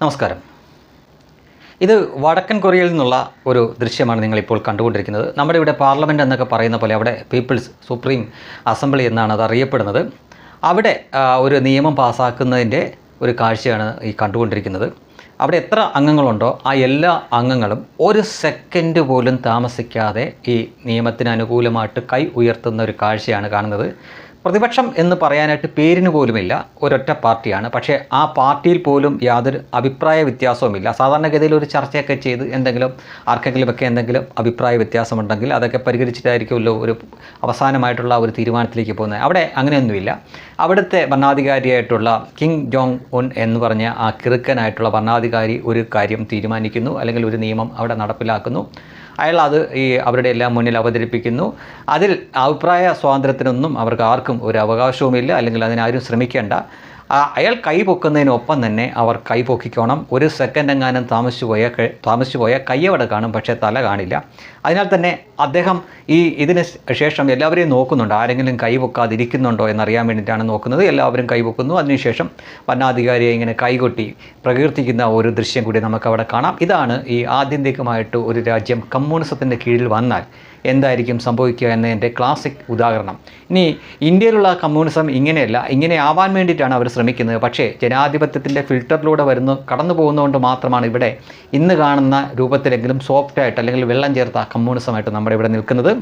നമസ്കാരം. ഇത് വടക്കൻ കൊറിയയിൽ നിന്നുള്ള ഒരു ദൃശ്യമാണ് നിങ്ങളിപ്പോൾ കണ്ടുകൊണ്ടിരിക്കുന്നത്. നമ്മുടെ ഇവിടെ പാർലമെന്റ് എന്നൊക്കെ പറയുന്ന പോലെ അവിടെ പീപ്പിൾസ് സുപ്രീം അസംബ്ലി എന്നാണ് അത് അറിയപ്പെടുന്നത്. അവിടെ ഒരു നിയമം പാസ്സാക്കുന്നതിന്റെ ഒരു കാഴ്ചയാണ് ഈ കണ്ടുകൊണ്ടിരിക്കുന്നത്. അവിടെ എത്ര അംഗങ്ങളുണ്ടോ ആ എല്ലാ അംഗങ്ങളും ഒരു സെക്കൻഡ് പോലും താമസിക്കാതെ ഈ നിയമത്തിന് അനുകൂലമായിട്ട് കൈ ഉയർത്തുന്ന ഒരു കാഴ്ചയാണ് കാണുന്നത്. പ്രതിപക്ഷം എന്ന് പറയാനായിട്ട് പേരിന് പോലുമില്ല ഒരൊറ്റ പാർട്ടിയാണ്. പക്ഷേ ആ പാർട്ടിയിൽ പോലും യാതൊരു അഭിപ്രായ വ്യത്യാസവുമില്ല. സാധാരണഗതിയിൽ ഒരു ചർച്ചയൊക്കെ ചെയ്ത് എന്തെങ്കിലും ആർക്കെങ്കിലുമൊക്കെ എന്തെങ്കിലും അഭിപ്രായ വ്യത്യാസമുണ്ടെങ്കിൽ അതൊക്കെ പരിഹരിച്ചിട്ടായിരിക്കുമല്ലോ ഒരു അവസാനമായിട്ടുള്ള ഒരു തീരുമാനത്തിലേക്ക് പോകുന്നത്. അവിടെ അങ്ങനെയൊന്നുമില്ല. അവിടുത്തെ ഭരണാധികാരിയായിട്ടുള്ള കിങ് ജോങ് ഉൻ എന്ന് പറഞ്ഞ ആ കിറുക്കനായിട്ടുള്ള ഭരണാധികാരി ഒരു കാര്യം തീരുമാനിക്കുന്നു അല്ലെങ്കിൽ ഒരു നിയമം അവിടെ നടപ്പിലാക്കുന്നു. അയാൾ അത് ഈ അവരുടെ എല്ലാം മുന്നിൽ അവതരിപ്പിക്കുന്നു. അതിൽ അഭിപ്രായ സ്വാതന്ത്ര്യത്തിനൊന്നും അവർക്ക് ആർക്കും ഒരു അവകാശവുമില്ല. അല്ലെങ്കിൽ അതിനാരും ശ്രമിക്കേണ്ട. അയാൾ കൈ പൊക്കുന്നതിനൊപ്പം തന്നെ അവർ കൈ പൊക്കിക്കോണം. ഒരു സെക്കൻഡ് എങ്ങാനും താമസിച്ചു പോയ താമസിച്ചു പോയ കയ്യവിടെ കാണും? പക്ഷേ തല കാണില്ല. അതിനാൽ തന്നെ അദ്ദേഹം ഈ ഇതിന് ശേഷം എല്ലാവരെയും നോക്കുന്നുണ്ട്. ആരെങ്കിലും കൈ പൊക്കാതിരിക്കുന്നുണ്ടോ എന്നറിയാൻ വേണ്ടിയിട്ടാണ് നോക്കുന്നത്. എല്ലാവരും കൈ പൊക്കുന്നു. അതിനുശേഷം വരണാധികാരിയെ ഇങ്ങനെ കൈകൊട്ടി പ്രകീർത്തിക്കുന്ന ഒരു ദൃശ്യം കൂടി നമുക്കവിടെ കാണാം. ഇതാണ് ഈ ആത്യന്തികമായിട്ട് ഒരു രാജ്യം കമ്മ്യൂണിസത്തിന്റെ കീഴിൽ വന്നാൽ എന്തായിരിക്കും സംഭവിക്കുക എന്നതിന്റെ ക്ലാസിക് ഉദാഹരണം. ഇനി ഇന്ത്യയിലുള്ള കമ്മ്യൂണിസം ഇങ്ങനെയല്ല. ഇങ്ങനെ ആവാൻ വേണ്ടിയിട്ടാണ് അവർ ശ്രമിക്കുന്നത്. പക്ഷേ ജനാധിപത്യത്തിന്റെ ഫിൽറ്ററിലൂടെ വരുന്നു കടന്നു പോകുന്നതുകൊണ്ട് മാത്രമാണ് ഇവിടെ ഇന്ന് കാണുന്ന രൂപത്തിലെങ്കിലും സോഫ്റ്റായിട്ട് അല്ലെങ്കിൽ വെള്ളം ചേർത്ത കമ്മ്യൂണിസമായിട്ട് നമ്മുടെ ഇവിടെ നിൽക്കുന്നത്.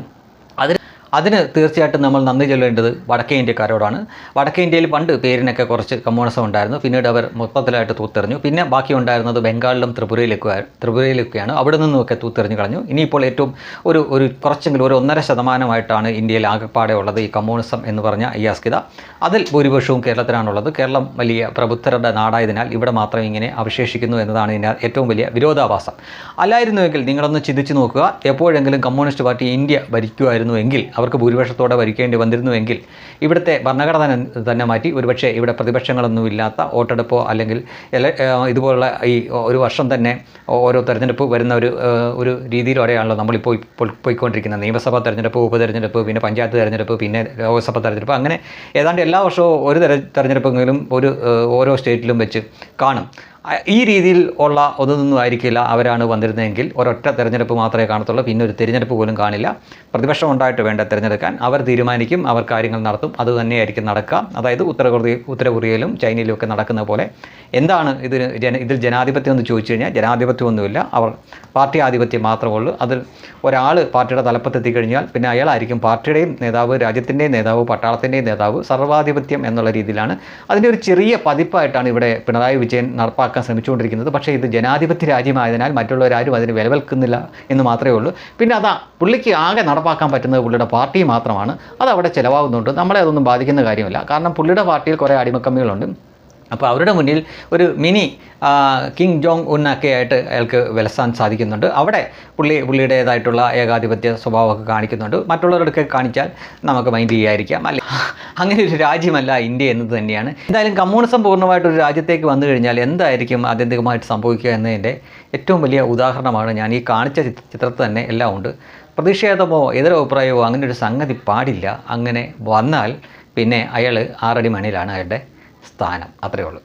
അതിന് തീർച്ചയായിട്ടും നമ്മൾ നന്ദി ചൊല്ലേണ്ടത് വടക്കേ ഇന്ത്യക്കാരോടാണ്. വടക്കേ ഇന്ത്യയിൽ പണ്ട് പേരിനൊക്കെ കുറച്ച് കമ്മ്യൂണിസം ഉണ്ടായിരുന്നു. പിന്നീട് അവർ മൊത്തത്തിലായിട്ട് തൂത്തെറിഞ്ഞു. പിന്നെ ബാക്കി ഉണ്ടായിരുന്നത് ബംഗാളിലും ത്രിപുരയിലൊക്കെ ത്രിപുരയിലൊക്കെയാണ്. അവിടെ നിന്നുമൊക്കെ തൂത്തെറിഞ്ഞു കളഞ്ഞു ഇനിയിപ്പോൾ ഏറ്റവും ഒരു ഒരു കുറച്ചെങ്കിലും ഒരു ഒന്നര ശതമാനമായിട്ടാണ് ഇന്ത്യയിൽ ആകെപ്പാടെ ഉള്ളത് ഈ കമ്മ്യൂണിസം എന്ന് പറഞ്ഞ ഈ അസ്കിത അതിൽ ഭൂരിപക്ഷവും കേരളത്തിലാണുള്ളത്. കേരളം വലിയ പ്രബുദ്ധരുടെ നാടായതിനാൽ ഇവിടെ മാത്രം ഇങ്ങനെ അവശേഷിക്കുന്നു എന്നതാണ് ഇതിന്റെ ഏറ്റവും വലിയ വിരോധാഭാസം. അല്ലായിരുന്നുവെങ്കിൽ നിങ്ങളൊന്ന് ചിന്തിച്ചു നോക്കുക. എപ്പോഴെങ്കിലും കമ്മ്യൂണിസ്റ്റ് പാർട്ടി ഇന്ത്യ ഭരിക്കുമായിരുന്നുവെങ്കിൽ അവർക്ക് ഭൂരിപക്ഷത്തോടെ ഭരിക്കേണ്ടി വന്നിരുന്നുവെങ്കിൽ ഇവിടുത്തെ ഭരണഘടന തന്നെ മാറ്റി. ഒരുപക്ഷെ ഇവിടെ പ്രതിപക്ഷങ്ങളൊന്നുമില്ലാത്ത വോട്ടെടുപ്പോ അല്ലെങ്കിൽ ഇതുപോലുള്ള ഈ ഒരു വർഷം തന്നെ ഓരോ തെരഞ്ഞെടുപ്പ് വരുന്ന ഒരു ഒരു രീതിയിലൂടെയാണല്ലോ നമ്മളിപ്പോൾ ഇപ്പോൾ പോയിക്കൊണ്ടിരിക്കുന്നത്. നിയമസഭാ തെരഞ്ഞെടുപ്പ് ഉപതെരഞ്ഞെടുപ്പ് പിന്നെ പഞ്ചായത്ത് തെരഞ്ഞെടുപ്പ് പിന്നെ ലോക്സഭാ തെരഞ്ഞെടുപ്പ്. അങ്ങനെ ഏതാണ്ട് എല്ലാ വർഷവും ഒരു തെര തെരഞ്ഞെടുപ്പെങ്കിലും ഒരു ഓരോ സ്റ്റേറ്റിലും വെച്ച് കാണും. ഈ രീതിയിൽ ഉള്ള ഒന്നൊന്നും ആയിരിക്കില്ല അവരാണ് വന്നിരുന്നതെങ്കിൽ ഒരൊറ്റ തെരഞ്ഞെടുപ്പ് മാത്രമേ കാണത്തുള്ളൂ. പിന്നെ ഒരു തിരഞ്ഞെടുപ്പ് പോലും കാണില്ല. പ്രതിപക്ഷം ഉണ്ടായിട്ട് വേണ്ട തിരഞ്ഞെടുക്കാൻ. അവർ തീരുമാനിക്കും അവർ കാര്യങ്ങൾ നടത്തും. അത് തന്നെയായിരിക്കും നടക്കുക. അതായത് ഉത്തരകൊറിയ ഉത്തരകൊറിയയിലും ഉത്തര ചൈനയിലും ഒക്കെ നടക്കുന്ന പോലെ എന്താണ് ഇതിന് ജന ഇതിൽ ജനാധിപത്യം എന്ന് ചോദിച്ചു കഴിഞ്ഞാൽ ജനാധിപത്യമൊന്നുമില്ല. അവർ പാർട്ടി ആധിപത്യം മാത്രമേ ഉള്ളൂ. അതിൽ ഒരാൾ പാർട്ടിയുടെ തലപ്പത്തെത്തി കഴിഞ്ഞാൽ പിന്നെ അയാളായിരിക്കും പാർട്ടിയുടെയും നേതാവ് രാജ്യത്തിന്റെയും നേതാവ് പട്ടാളത്തിന്റെയും നേതാവ് സർവാധിപത്യം എന്നുള്ള രീതിയിലാണ്. അതിന്റെ ഒരു ചെറിയ പതിപ്പായിട്ടാണ് ഇവിടെ പിണറായി വിജയൻ നടപ്പാക്കാൻ ശ്രമിച്ചുകൊണ്ടിരിക്കുന്നത്. പക്ഷേ ഇത് ജനാധിപത്യ രാജ്യമായതിനാൽ മറ്റുള്ളവരാരും അതിന് വിലവൽക്കുന്നില്ല എന്ന് മാത്രമേ ഉള്ളൂ. പിന്നെ അതാ പുള്ളിക്ക് ആകെ നടപ്പാക്കാൻ പറ്റുന്നത് പുള്ളിയുടെ പാർട്ടി മാത്രമാണ്. അത് അവിടെ ചിലവാകുന്നുണ്ട്. നമ്മളെ അതൊന്നും ബാധിക്കുന്ന കാര്യമില്ല. കാരണം പുള്ളിയുടെ പാർട്ടിയിൽ കുറേ അടിമക്കമ്മികളുണ്ട്. അപ്പോൾ അവരുടെ മുന്നിൽ ഒരു മിനി കിങ് ജോങ് ഉന്നൊക്കെ ആയിട്ട് അയാൾക്ക് വിലസാൻ സാധിക്കുന്നുണ്ട്. അവിടെ പുള്ളി പുള്ളിയുടേതായിട്ടുള്ള ഏകാധിപത്യ സ്വഭാവമൊക്കെ കാണിക്കുന്നുണ്ട്. മറ്റുള്ളവരോടൊക്കെ കാണിച്ചാൽ നമുക്ക് മൈൻഡ് ചെയ്യാതിരിക്കാം. അല്ലെ? അങ്ങനെ ഒരു രാജ്യമല്ല ഇന്ത്യ എന്നത് തന്നെയാണ്. എന്തായാലും കമ്മ്യൂണിസം പൂർണമായിട്ടൊരു രാജ്യത്തേക്ക് വന്നു കഴിഞ്ഞാൽ എന്തായിരിക്കും ആത്യന്തികമായിട്ട് സംഭവിക്കുക എന്നതിന്റെ ഏറ്റവും വലിയ ഉദാഹരണമാണ് ഞാൻ ഈ കാണിച്ച ചിത്രത്തിൽ തന്നെ എല്ലാം ഉണ്ട്. പ്രതിഷേധമോ എതിരഭിപ്രായമോ അങ്ങനെ ഒരു സംഗതി പാടില്ല. അങ്ങനെ വന്നാൽ പിന്നെ അയാൾ ആറടി മണിയിലാണ് അയാളുടെ സ്ഥാനം. അത്രയേ ഉള്ളൂ.